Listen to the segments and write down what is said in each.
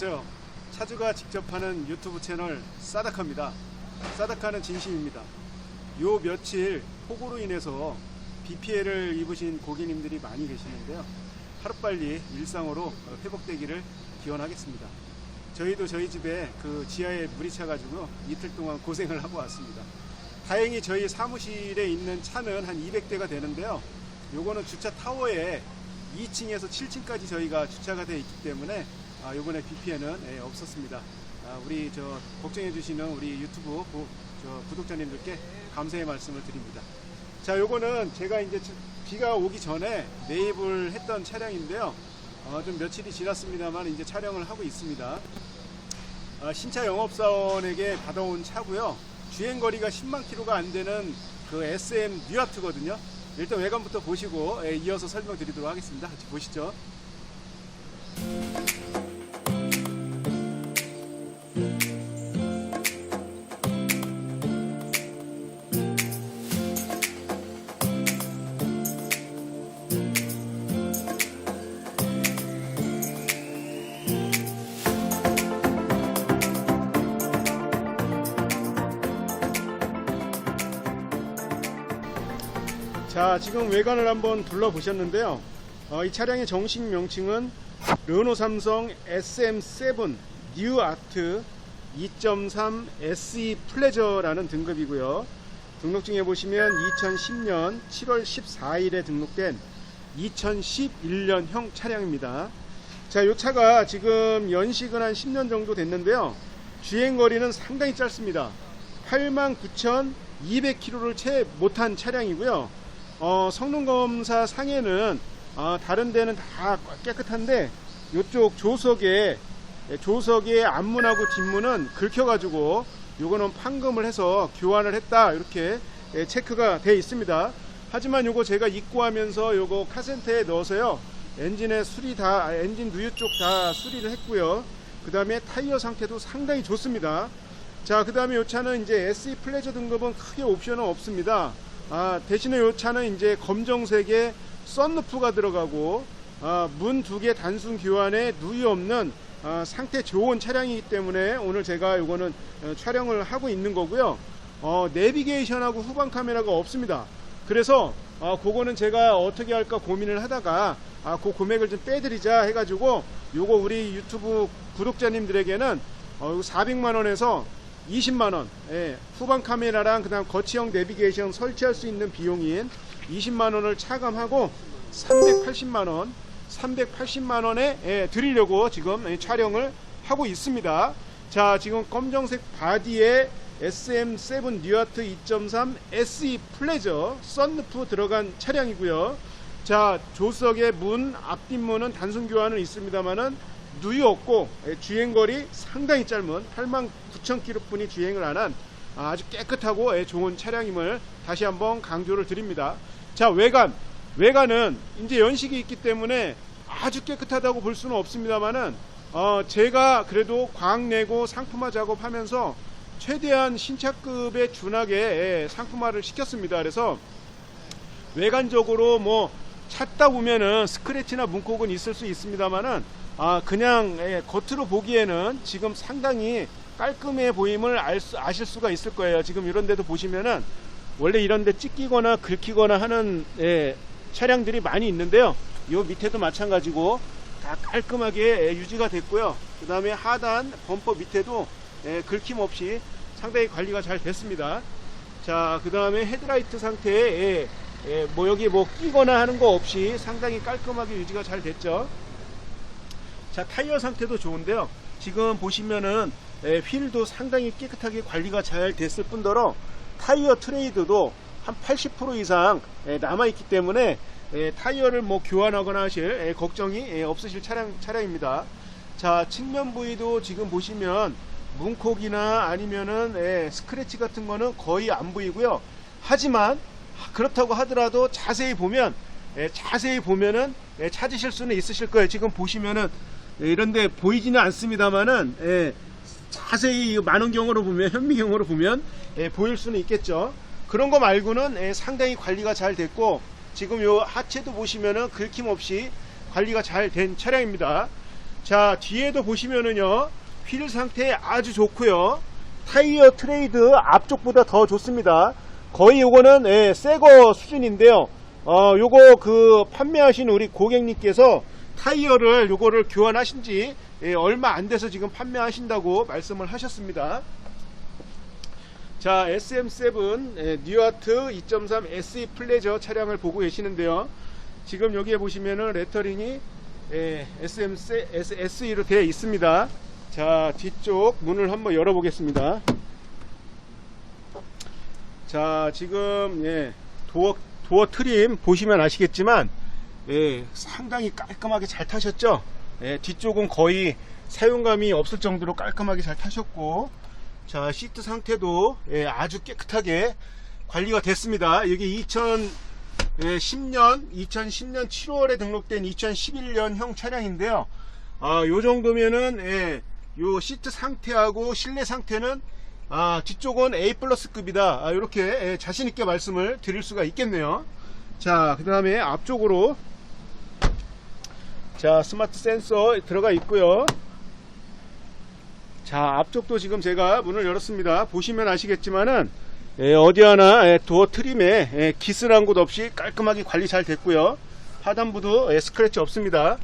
안녕하세요. 차주가 직접 하는 유튜브 채널 싸다카입니다. 싸다카는 진심입니다. 요 며칠 폭우로 인해서 비 피해를 입으신 고객님들이 많이 계시는데요. 하루빨리 일상으로 회복되기를 기원하겠습니다. 저희도 저희 집에 그 지하에 물이 차가지고 이틀 동안 고생을 하고 왔습니다. 다행히 저희 사무실에 있는 차는 한 200대가 되는데요. 요거는 주차 타워에 2층에서 7층까지 저희가 주차가 되어 있기 때문에 아, 요번에 비 피해는 예, 없었습니다. 아, 우리 저 걱정해 주시는 우리 유튜브 구, 저 구독자님들께 감사의 말씀을 드립니다. 자, 요거는 제가 이제 지- 비가 오기 전에 매입을 했던 차량인데요. 어, 좀 며칠이 지났습니다만 이제 촬영을 하고 있습니다. 아, 신차 영업사원에게 받아온 차고요. 주행 거리가 10만 킬로가 안 되는 그 SM 뉴아트거든요. 일단 외관부터 보시고 예, 이어서 설명드리도록 하겠습니다. 같이 보시죠. 자, 지금 외관을 한번 둘러보셨는데요. 어, 이 차량의 정식 명칭은 르노 삼성 SM7 뉴 아트 2.3 SE 플레저라는 등급이고요. 등록증에 보시면 2010년 7월 14일에 등록된 2011년형 차량입니다. 자, 이 차가 지금 연식은 한 10년 정도 됐는데요. 주행 거리는 상당히 짧습니다. 89,200km를 채 못한 차량이고요. 어, 성능 검사 상에는 어, 다른 데는 다 깨끗한데 이쪽 조석에 조석의 앞문하고 뒷문은 긁혀가지고 요거는 판금을 해서 교환을 했다 이렇게 예, 체크가 돼 있습니다. 하지만 요거 제가 입고하면서 요거 카센터에 넣어서요 엔진의 수리 다 아, 엔진 누유 쪽 다 수리를 했고요. 그 다음에 타이어 상태도 상당히 좋습니다. 자, 그 다음에 이 차는 이제 SE 플레저 등급은 크게 옵션은 없습니다. 아, 대신에 이 차는 이제 검정색의 썬루프가 들어가고 아, 문두 개 단순 교환에 누유 없는 아, 상태 좋은 차량이기 때문에 오늘 제가 이거는 어, 촬영을 하고 있는 거고요. 어, 내비게이션하고 후방 카메라가 없습니다. 그래서 아, 그거는 제가 어떻게 할까 고민을 하다가 아, 그 금액을 좀 빼드리자 해가지고 요거 우리 유튜브 구독자님들에게는 어, 이거 400만 원에서 20만 원, 예, 후방 카메라랑 그 다음 거치형 내비게이션 설치할 수 있는 비용인 20만 원을 차감하고 380만 원, 380만 원에 예, 드리려고 지금 예, 촬영을 하고 있습니다. 자, 지금 검정색 바디에 SM7 뉴아트 2.3 SE 플레저 썬루프 들어간 차량이고요. 자, 조석의 문, 앞뒷문은 단순 교환은 있습니다만은 누유 없고 예, 주행거리 상당히 짧은 8만 9천 킬로뿐이 주행을 안 한 아주 깨끗하고 예, 좋은 차량임을 다시 한번 강조를 드립니다. 자, 외관. 외관은 이제 연식이 있기 때문에 아주 깨끗하다고 볼 수는 없습니다만은 어, 제가 그래도 광내고 상품화 작업하면서 최대한 신차급에 준하게 예, 상품화를 시켰습니다. 그래서 외관적으로 뭐 찾다 보면은 스크래치나 문콕은 있을 수 있습니다만은 아 그냥 예, 겉으로 보기에는 지금 상당히 깔끔해 보임을 알 수, 아실 수가 있을 거예요. 지금 이런 데도 보시면은 원래 이런 데 찢기거나 긁히거나 하는 예, 차량들이 많이 있는데요. 요 밑에도 마찬가지고 다 깔끔하게 예, 유지가 됐고요. 그 다음에 하단 범퍼 밑에도 예, 긁힘 없이 상당히 관리가 잘 됐습니다. 자, 그 다음에 헤드라이트 상태에 예, 예, 뭐 여기 뭐 끼거나 하는 거 없이 상당히 깔끔하게 유지가 잘 됐죠. 자, 타이어 상태도 좋은데요. 지금 보시면은 예, 휠도 상당히 깨끗하게 관리가 잘 됐을 뿐더러 타이어 트레이드도 한 80% 이상 예, 남아있기 때문에 예, 타이어를 뭐 교환하거나 하실 예, 걱정이 예, 없으실 차량, 차량입니다. 자, 측면 부위도 지금 보시면 문콕이나 아니면은 예, 스크래치 같은 거는 거의 안 보이고요. 하지만 그렇다고 하더라도 자세히 보면 예, 자세히 보면은 예, 찾으실 수는 있으실 거예요. 지금 보시면은 예, 이런데 보이지는 않습니다만은 예, 자세히 이 만원경으로 보면 현미경으로 보면 예, 보일 수는 있겠죠. 그런 거 말고는 예, 상당히 관리가 잘 됐고 지금 요 하체도 보시면은 긁힘 없이 관리가 잘 된 차량입니다. 자 뒤에도 보시면은요 휠 상태 아주 좋고요 타이어 트레이드 앞쪽보다 더 좋습니다 거의 요거는 예, 새거 수준인데요 어 요거 그 판매하신 우리 고객님께서 타이어를 요거를 교환하신 지 예, 얼마 안 돼서 지금 판매하신다고 말씀을 하셨습니다. 자 SM7 예, 뉴아트 2.3 SE 플레저 차량을 보고 계시는데요. 지금 여기에 보시면은 레터링이 예, SM, SE로 되어 있습니다. 자 뒤쪽 문을 한번 열어 보겠습니다. 자 지금 예, 도어, 도어 트림 보시면 아시겠지만 예, 상당히 깔끔하게 잘 타셨죠? 예, 뒤쪽은 거의 사용감이 없을 정도로 깔끔하게 잘 타셨고 자 시트 상태도 예, 아주 깨끗하게 관리가 됐습니다. 여기 2010년 2010년 7월에 등록된 2011년형 차량인데요. 아, 요 정도면은 예, 요 시트 상태하고 실내 상태는 아, 뒤쪽은 A 플러스급이다. 아, 이렇게 예, 자신있게 말씀을 드릴 수가 있겠네요. 자 그 다음에 앞쪽으로. 자 스마트 센서 들어가 있고요. 자 앞쪽도 지금 제가 문을 열었습니다. 보시면 아시겠지만은 예, 어디 하나 예, 도어 트림에 예, 기스난 곳 없이 깔끔하게 관리 잘 됐고요. 하단부도 예, 스크래치 없습니다.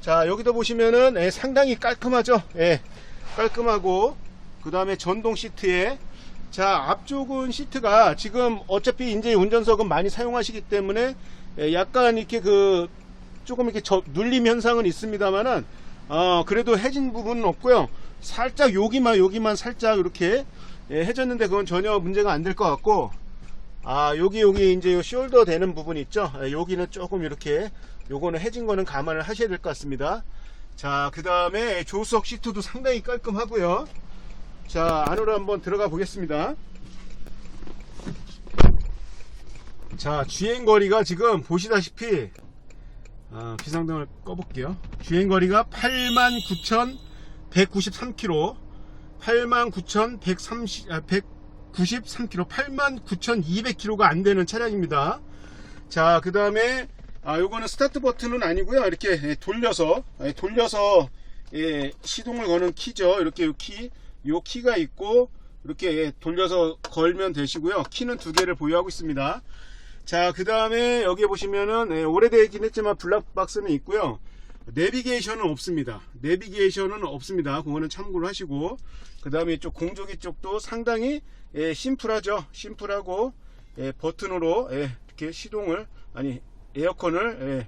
자 여기도 보시면은 예, 상당히 깔끔하죠? 예, 깔끔하고 그 다음에 전동 시트에 자 앞쪽은 시트가 지금 어차피 이제 운전석은 많이 사용하시기 때문에 예, 약간 이렇게 그 조금 이렇게 저, 눌림 현상은 있습니다만은 어, 그래도 해진 부분은 없고요. 살짝 여기만 여기만 살짝 이렇게 예, 해졌는데 그건 전혀 문제가 안 될 것 같고 아 여기 여기 이제 요 숄더 되는 부분 있죠? 예, 여기는 조금 이렇게 요거는 해진 거는 감안을 하셔야 될 것 같습니다. 자 그 다음에 조수석 시트도 상당히 깔끔하고요 자 안으로 한번 들어가 보겠습니다. 자 주행거리가 지금 보시다시피 아, 비상등을 꺼볼게요. 주행거리가 89,193km 89,130, 아, 193km 89,200km가 안 되는 차량입니다. 자 그 다음에 아 요거는 스타트 버튼은 아니고요. 이렇게 예, 돌려서 예, 돌려서 예, 시동을 거는 키죠. 이렇게 요 키, 요 키가 있고 이렇게 예, 돌려서 걸면 되시고요. 키는 두 개를 보유하고 있습니다. 자 그 다음에 여기 보시면은 예, 오래되긴 했지만 블락박스는 있고요. 내비게이션은 없습니다. 내비게이션은 없습니다. 그거는 참고를 하시고. 그 다음에 이쪽 공조기 쪽도 상당히 예, 심플하죠? 심플하고 예, 버튼으로 예, 이렇게 시동을 아니 에어컨을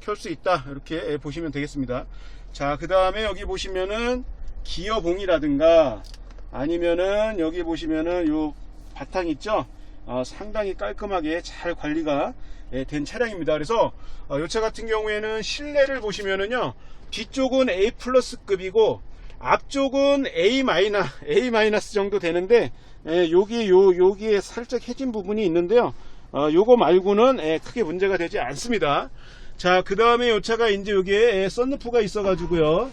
켤수 있다. 이렇게 예, 보시면 되겠습니다. 자 그 다음에 여기 보시면은 기어봉이라든가 아니면은 여기 보시면은 요 바탕 있죠? 어, 상당히 깔끔하게 잘 관리가 예, 된 차량입니다. 그래서 어, 이차 같은 경우에는 실내를 보시면은요 뒤쪽은 A 플러스 급이고 앞쪽은 A 마이너 A 마이너스 정도 되는데 예, 여기 요 여기에 살짝 해진 부분이 있는데요. 어, 요거 말고는 예, 크게 문제가 되지 않습니다. 자 그 다음에 요 차가 이제 여기에 예, 썬루프가 있어 가지고요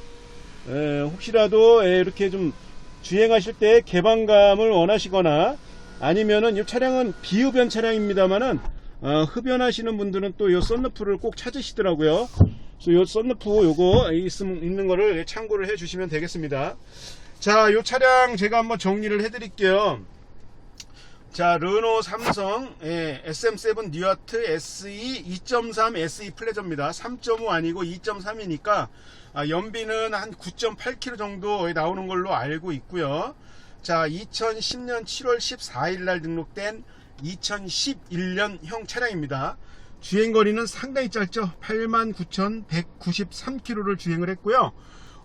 예, 혹시라도 예, 이렇게 좀 주행하실 때 개방감을 원하시거나 아니면은 이 차량은 비흡연 차량입니다만은 어, 흡연하시는 분들은 또 이 썬루프를 꼭 찾으시더라고요. 그래서 이 썬루프 요거 있음, 있는 거를 참고를 해 주시면 되겠습니다. 자, 이 차량 제가 한번 정리를 해 드릴게요. 자, 르노 삼성 예, SM7 뉴아트 SE 2.3 SE 플레저입니다. 3.5 아니고 2.3이니까 아, 연비는 한 9.8km 정도 나오는 걸로 알고 있고요. 자, 2010년 7월 14일 날 등록된 2011년형 차량입니다. 주행거리는 상당히 짧죠. 89,193km를 주행을 했고요.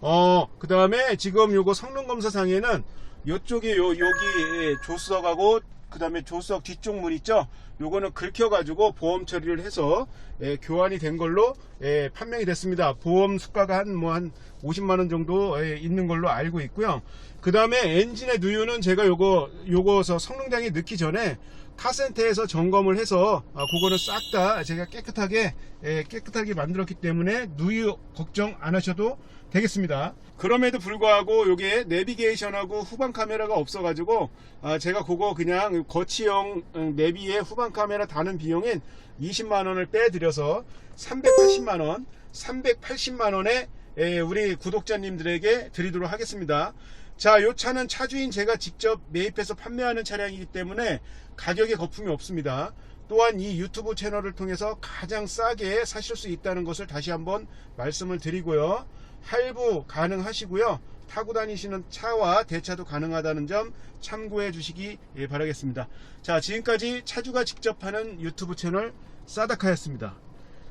어, 그 다음에 지금 요거 성능검사상에는 요쪽에 요, 여기 조수석하고 그 다음에 조수석 뒤쪽 문 있죠. 요거는 긁혀 가지고 보험 처리를 해서 예, 교환이 된 걸로 예, 판명이 됐습니다. 보험 수가가 한 뭐한 50만원 정도 예, 있는 걸로 알고 있고요. 그 다음에 엔진의 누유는 제가 요거 요거서 성능장에 넣기 전에 카센터에서 점검을 해서 아, 그거는 싹 다 제가 깨끗하게 예, 깨끗하게 만들었기 때문에 누유 걱정 안 하셔도 되겠습니다. 그럼에도 불구하고 요게 내비게이션하고 후방 카메라가 없어 가지고 아, 제가 그거 그냥 거치형 음, 내비에 후방 카메라 다는 비용인 20만원을 빼드려서 380만원 380만원에 예, 우리 구독자님들에게 드리도록 하겠습니다. 자, 요 차는 차주인 제가 직접 매입해서 판매하는 차량이기 때문에 가격에 거품이 없습니다. 또한 이 유튜브 채널을 통해서 가장 싸게 사실 수 있다는 것을 다시 한번 말씀을 드리고요. 할부 가능하시고요. 타고 다니시는 차와 대차도 가능하다는 점 참고해 주시기 예, 바라겠습니다. 자, 지금까지 차주가 직접 하는 유튜브 채널 싸다카였습니다.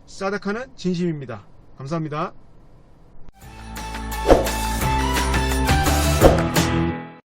싸다카는 진심입니다. 감사합니다.